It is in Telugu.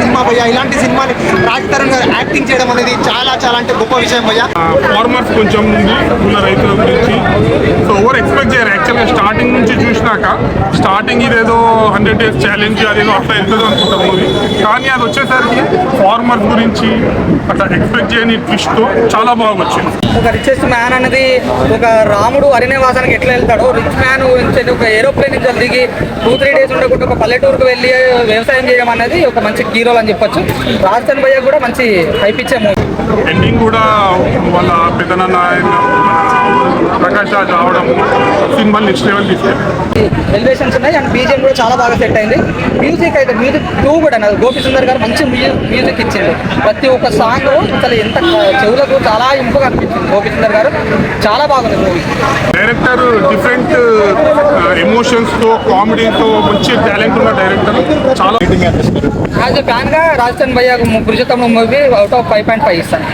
సినిమా భయ్య. ఇలాంటి సినిమాని రాజ్ తరుణ్ గారు యాక్టింగ్ చేయడం అనేది చాలా చాలా అంటే గొప్ప విషయం భయ్య. ఫార్మర్స్ కొంచెం ఉంది ఉన్న రైతుల గురించి. సో ఓవర్ ఎక్స్పెక్ట్ చేయరు. యాక్చువల్గా స్టార్టింగ్ నుంచి చూసినాక స్టార్టింగ్ ఇదేదో హండ్రెడ్ డేస్ ఛాలెంజ్ అదేదో అట్లా వెళ్తుంది అనుకుంటాం మూవీ కానీ అది వచ్చేసరికి ఫార్మర్స్ గురించి అట్లా ఎక్స్పెక్ట్ చేయని ట్విస్ట్తో చాలా బాగా వచ్చింది ఒక రిచెస్ట్ మ్యాన్ అనేది ఒక రాముడు అరణ్యవాసానికి ఎట్లా వెళ్తాడో రిచ్ మ్యాన్ నుంచి ఒక ఏరోప్లేన్ నుంచి దిగి టూ త్రీ డేస్ ఉండకుండా ఒక పల్లెటూరుకు వెళ్ళి వ్యవసాయం చేయడం అనేది ఒక మంచి హీరోలు అని చెప్పొచ్చు. రాజస్థాన్ భయ్య కూడా మంచి హైప్ ఇచ్చే మూవీ ఎండింగ్ కూడా వాళ్ళ పెద్దనాన్న ఆయన ప్రకాష్ రాజ్ రావడం సినిమా నెక్స్ట్ లెవెల్ తీసుకెళ్ళి. ఎలివేషన్స్ ఉన్నాయి. అండ్ బీజిఎం కూడా చాలా బాగా సెట్ అయింది. మ్యూజిక్ అయితే మ్యూజిక్ టూ కూడా నాకు గోపి సుందర్ గారు మంచి మ్యూజిక్ మ్యూజిక్ ఇచ్చిండు. ప్రతి ఒక్క సాంగ్ అసలు ఎంత చెవులకు చాలా ఇంపుగా అనిపించింది గోపి సుందర్ గారు. చాలా బాగుంది మూవీ. డైరెక్టర్ డిఫరెంట్ ఎమోషన్స్తో కామెడీతో మంచి టాలెంట్ ఉన్న డైరెక్టర్ చాలా యాజ్ ఎ ఫ్యాన్గా రాజస్థాన్ భయ్య Purushottama movie out of five point five ఇస్తాను.